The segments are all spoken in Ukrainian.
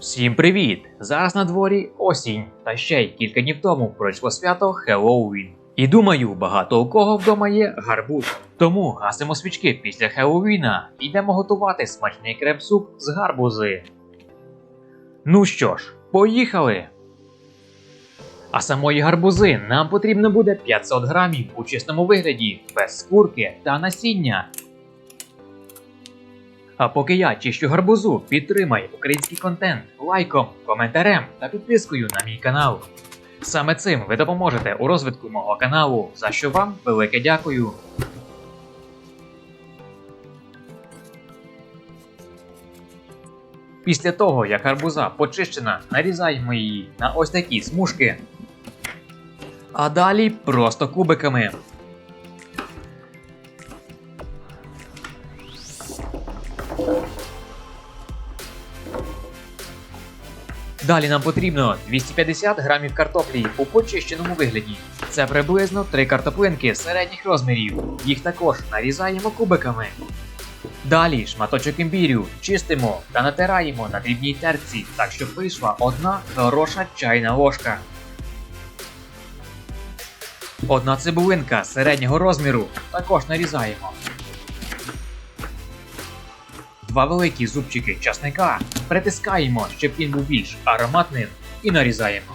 Всім привіт! Зараз на дворі осінь, та ще й кілька днів тому пройшло свято Хеллоуін. І думаю, багато у кого вдома є гарбуз. Тому гасимо свічки після Хеллоуіна і йдемо готувати смачний крем-суп з гарбузи. Ну що ж, поїхали! А самої гарбузи нам потрібно буде 500 грамів у чистому вигляді, без скурки та насіння. А поки я чищу гарбузу, підтримай український контент лайком, коментарем та підпискою на мій канал. Саме цим ви допоможете у розвитку мого каналу, за що вам велике дякую. Після того, як гарбуза почищена, нарізаємо її на ось такі смужки. А далі просто кубиками. Далі нам потрібно 250 грамів картоплі у почищеному вигляді. Це приблизно 3 картоплинки середніх розмірів. Їх також нарізаємо кубиками. Далі шматочок імбірю чистимо та натираємо на дрібній терці, так щоб вийшла одна хороша чайна ложка. Одна цибулинка середнього розміру також нарізаємо. Два великі зубчики часника притискаємо, щоб він був більш ароматним, і нарізаємо.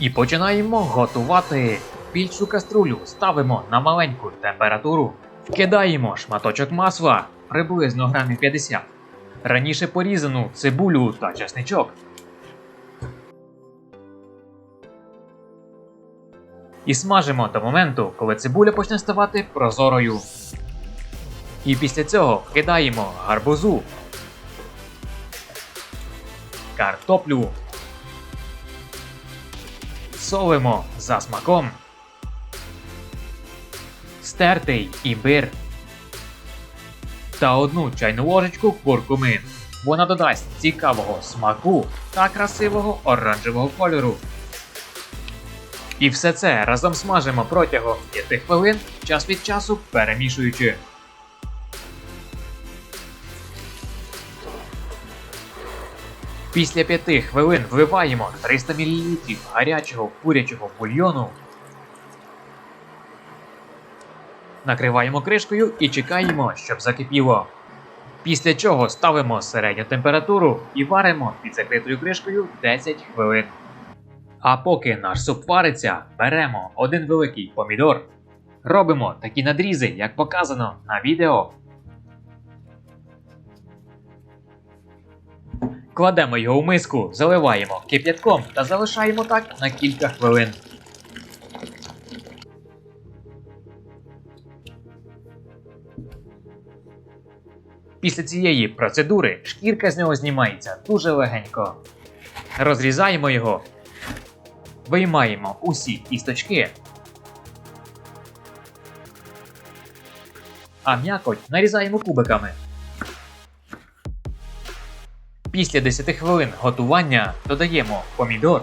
І починаємо готувати. Більшу каструлю ставимо на маленьку температуру. Вкидаємо шматочок масла приблизно грамів 50. Раніше порізану цибулю та часничок. І смажимо до моменту, коли цибуля почне ставати прозорою. І після цього кидаємо гарбузу, картоплю, солимо за смаком, стертий імбир та одну чайну ложечку куркуми. Вона додасть цікавого смаку та красивого оранжевого кольору. І все це разом смажимо протягом 5 хвилин, час від часу перемішуючи. Після 5 хвилин вливаємо 300 мл гарячого курячого бульйону. Накриваємо кришкою і чекаємо, щоб закипіло. Після чого ставимо середню температуру і варимо під закритою кришкою 10 хвилин. А поки наш суп вариться, беремо один великий помідор. Робимо такі надрізи, як показано на відео. Кладемо його в миску, заливаємо кип'ятком та залишаємо так на кілька хвилин. Після цієї процедури шкірка з нього знімається дуже легенько. Розрізаємо його, виймаємо усі кісточки, а м'якоть нарізаємо кубиками. Після 10 хвилин готування додаємо помідор.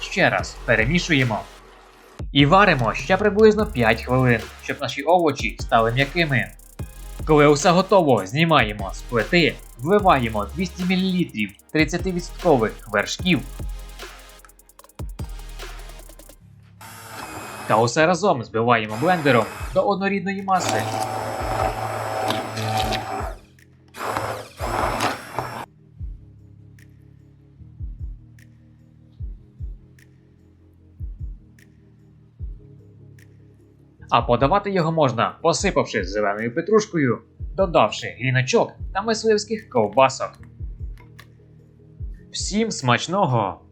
Ще раз перемішуємо. І варимо ще приблизно 5 хвилин, щоб наші овочі стали м'якими. Коли усе готово, знімаємо з плити, вливаємо 200 мл 30% вершків. Та усе разом збиваємо блендером до однорідної маси. А подавати його можна, посипавши зеленою петрушкою, додавши гріночок та мисливських ковбасок. Всім смачного!